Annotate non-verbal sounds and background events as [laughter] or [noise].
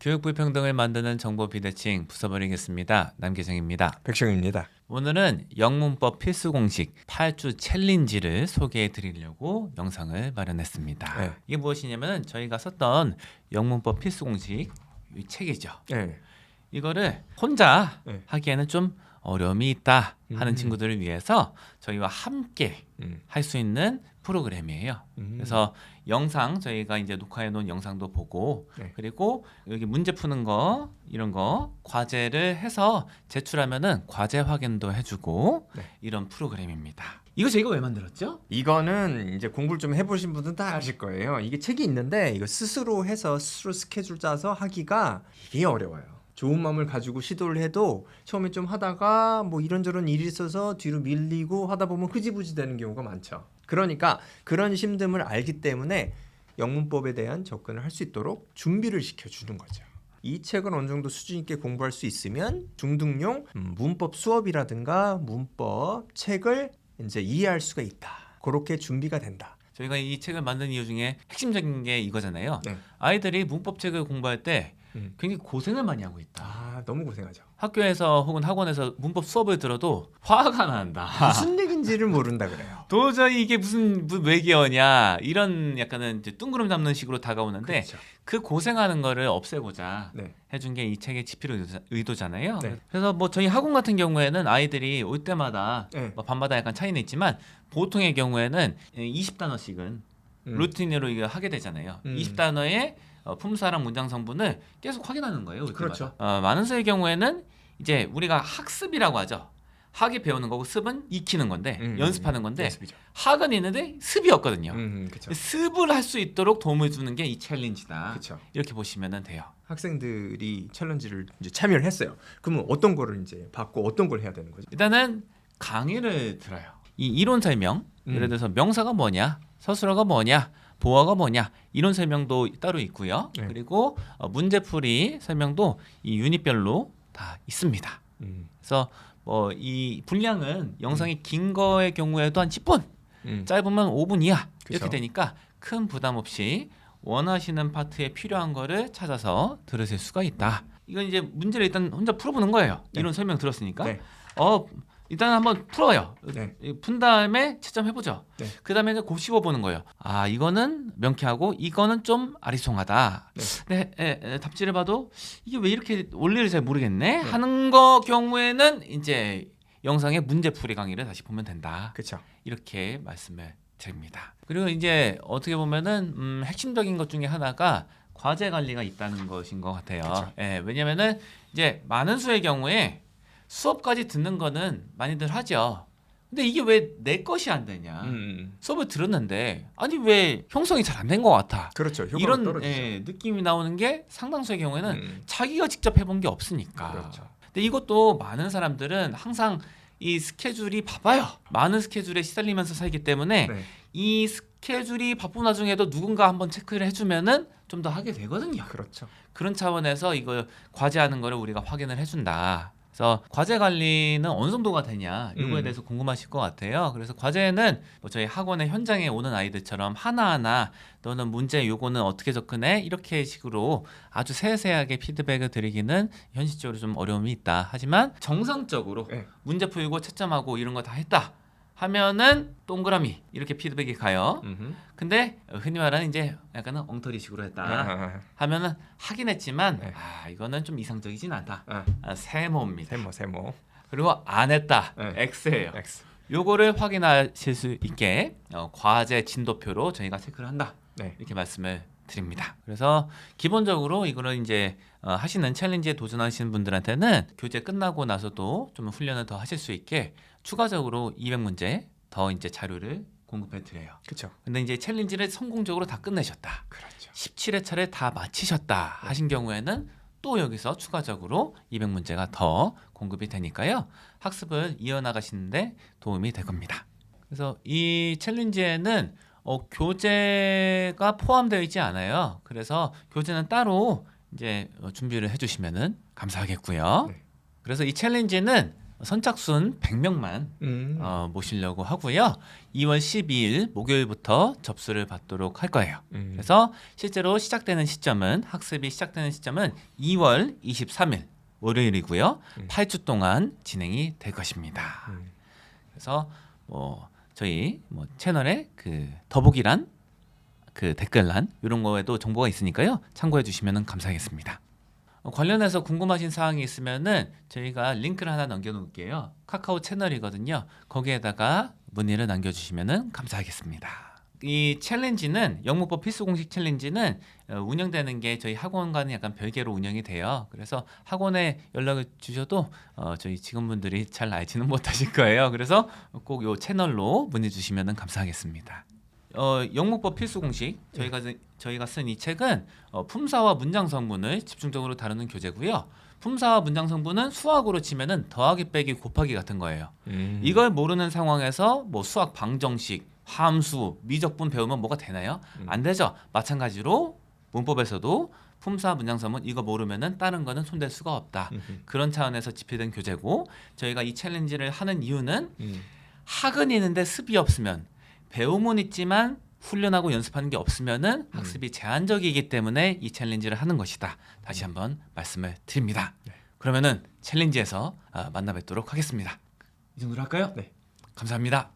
교육 불평등을 만드는 정보 비대칭 부숴버리겠습니다. 남기정입니다. 백성입니다. 오늘은 영문법 필수 공식 8주 챌린지를 소개해 드리려고 영상을 마련했습니다. 네. 이게 무엇이냐면 저희가 썼던 영문법 필수 공식 이 책이죠. 네. 이거를 혼자 네. 하기에는 좀 어려움이 있다 하는 음. 친구들을 위해서 저희와 함께 음. 할수 있는 프로그램이에요. 음. 그래서 영상 저희가 이제 녹화해 놓은 영상도 보고 네. 그리고 여기 문제 푸는 거 이런 거 과제를 해서 제출하면은 과제 확인도 해주고 네. 이런 프로그램입니다. 이거 저희가 왜 만들었죠? 이거는 이제 공부를 좀 해보신 분들은 다 아실 거예요. 이게 책이 있는데 이거 스스로 해서 스스로 스케줄 짜서 하기가 이게 어려워요. 좋은 마음을 가지고 시도를 해도 처음에 좀 하다가 뭐 이런저런 일이 있어서 뒤로 밀리고 하다 보면 흐지부지 되는 경우가 많죠. 그러니까 그런 힘듦을 알기 때문에 영문법에 대한 접근을 할 수 있도록 준비를 시켜주는 거죠. 이 책을 어느 정도 수준 있게 공부할 수 있으면 중등용 음, 문법 수업이라든가 문법 책을 이제 이해할 수가 있다. 그렇게 준비가 된다. 저희가 이 책을 만든 이유 중에 핵심적인 게 이거잖아요. 네. 아이들이 문법 책을 공부할 때 음. 굉장히 고생을 많이 하고 있다. 아 너무 고생하죠. 학교에서 혹은 학원에서 문법 수업을 들어도 화가 난다. 무슨 얘긴지를 모른다 그래요. 도저히 이게 무슨 외계어냐 이런 약간은 뚱그름 잡는 식으로 다가오는데 그렇죠. 그 고생하는 거를 없애고자 네. 해준 게 이 책의 지필 의도잖아요. 네. 그래서 뭐 저희 학원 같은 경우에는 아이들이 올 때마다 네. 뭐 밤마다 약간 차이는 있지만 보통의 경우에는 20단어씩은 음. 루틴으로 이거 하게 되잖아요. 음. 20단어의 어, 품사랑 문장 성분을 계속 확인하는 거예요. 그렇죠. 어, 많은 수의 경우에는 이제 우리가 학습이라고 하죠. 학이 배우는 거고 습은 익히는 건데 음, 연습하는 건데 연습이죠. 학은 있는데 습이 없거든요. 음, 그렇죠. 습을 할 수 있도록 도움을 주는 게 이 챌린지다. 그렇죠. 이렇게 보시면 돼요. 학생들이 챌린지를 이제 참여를 했어요. 그러면 어떤 거를 이제 받고 어떤 걸 해야 되는 거죠? 일단은 강의를 들어요. 이 이론 설명, 음. 예를 들어서 명사가 뭐냐, 서술어가 뭐냐, 보어가 뭐냐 이론 설명도 따로 있고요. 네. 그리고 어, 문제풀이 설명도 이 유닛별로 다 있습니다. 음. 그래서 뭐 이 분량은 영상이 긴 거의 경우에도 한 10분, 음. 짧으면 5분 이하 이렇게 그쵸. 되니까 큰 부담 없이 원하시는 파트에 필요한 거를 찾아서 들으실 수가 있다. 이건 이제 문제를 일단 혼자 풀어보는 거예요. 네. 이론 설명 들었으니까. 네. 어 일단 한번 풀어요. 네. 푼 다음에 채점해 보죠. 네. 그 다음에 이제 곱씹어 보는 거예요. 아 이거는 명쾌하고 이거는 좀 아리송하다. 네. 에, 에, 답지를 봐도 이게 왜 이렇게 원리를 잘 모르겠네 하는 거 경우에는 이제 영상의 문제풀이 강의를 다시 보면 된다. 그렇죠. 이렇게 말씀을 드립니다. 그리고 이제 어떻게 보면은 음, 핵심적인 것 중에 하나가 과제 관리가 있다는 것인 것 같아요. 예, 왜냐면은 이제 많은 수의 경우에 수업까지 듣는 거는 많이들 하죠. 근데 이게 왜 내 것이 안 되냐? 음. 수업을 들었는데 아니 왜 형성이 잘 안 된 것 같아? 그렇죠. 이런 떨어지죠. 예, 느낌이 나오는 게 상당수의 경우에는 음. 자기가 직접 해본 게 없으니까. 그렇죠. 근데 이것도 많은 사람들은 항상 이 스케줄이 바빠요. 많은 스케줄에 시달리면서 살기 때문에 네. 이 스케줄이 바쁜 와중에도 누군가 한번 체크를 해주면은 좀 더 하게 되거든요. 그렇죠. 그런 차원에서 이거 과제하는 거를 우리가 확인을 해준다. 그래서 과제 관리는 어느 정도가 되냐 이거에 음. 대해서 궁금하실 것 같아요. 그래서 과제는 뭐 저희 학원의 현장에 오는 아이들처럼 하나하나 너는 문제 요거는 어떻게 접근해 이렇게 식으로 아주 세세하게 피드백을 드리기는 현실적으로 좀 어려움이 있다. 하지만 정상적으로 네. 문제 풀고 채점하고 이런 거 다 했다 하면은 동그라미 이렇게 피드백이 가요. 음흠. 근데 흔히 말하는 이제 약간은 엉터리식으로 했다. 아, 하면은 하긴 했지만 네. 아 이거는 좀 이상적이진 않다. 아, 아, 세모입니다. 세모 세모. 그리고 안 했다. 네. X예요. X. 요거를 확인하실 수 있게 어, 과제 진도표로 저희가 체크를 한다. 네. 이렇게 말씀을 드립니다. 그래서 기본적으로 이거는 이제 어, 하시는 챌린지에 도전하시는 분들한테는 교재 끝나고 나서도 좀 훈련을 더 하실 수 있게 추가적으로 200문제 더 이제 자료를 공급해 드려요. 그렇죠. 근데 이제 챌린지를 성공적으로 다 끝내셨다. 그렇죠. 17회차를 다 마치셨다 하신 경우에는 또 여기서 추가적으로 200문제가 더 공급이 되니까요. 학습을 이어나가시는데 도움이 될 겁니다. 그래서 이 챌린지에는 어, 교재가 포함되어 있지 않아요. 그래서 교재는 따로 이제 어, 준비를 해주시면은 감사하겠고요. 네. 그래서 이 챌린지는 선착순 100명만 음. 어, 모시려고 하고요. 2월 12일 목요일부터 접수를 받도록 할 거예요. 음. 그래서 실제로 시작되는 시점은 학습이 시작되는 시점은 2월 23일 월요일이고요. 음. 8주 동안 진행이 될 것입니다. 음. 그래서 뭐 저희 뭐 채널에 그 더보기란 그 댓글란 이런 거에도 정보가 있으니까요. 참고해 주시면 감사하겠습니다. 어, 관련해서 궁금하신 사항이 있으면은 저희가 링크를 하나 남겨 놓을게요. 카카오 채널이거든요. 거기에다가 문의를 남겨 주시면 감사하겠습니다. 이 챌린지는 영문법 필수 공식 챌린지는 어, 운영되는 게 저희 학원과는 약간 별개로 운영이 돼요. 그래서 학원에 연락을 주셔도 어, 저희 직원분들이 잘 알지는 [laughs] 못하실 거예요. 그래서 꼭 요 채널로 문의 주시면 감사하겠습니다. 어, 영문법 필수 공식 저희가 저희가 쓴 이 책은 어, 품사와 문장 성분을 집중적으로 다루는 교재고요. 품사와 문장 성분은 수학으로 치면은 더하기 빼기 곱하기 같은 거예요. 음. 이걸 모르는 상황에서 뭐 수학 방정식, 함수, 미적분 배우면 뭐가 되나요? 음. 안 되죠. 마찬가지로 문법에서도 품사 문장 성분 이거 모르면은 다른 거는 손댈 수가 없다. 음. 그런 차원에서 집필된 교재고 저희가 이 챌린지를 하는 이유는 음. 학은 있는데 습이 없으면 배움은 있지만 훈련하고 연습하는 게 없으면은 학습이 제한적이기 때문에 이 챌린지를 하는 것이다. 다시 한번 말씀을 드립니다. 그러면은 챌린지에서 아, 만나 뵙도록 하겠습니다. 이 정도로 할까요? 네. 감사합니다.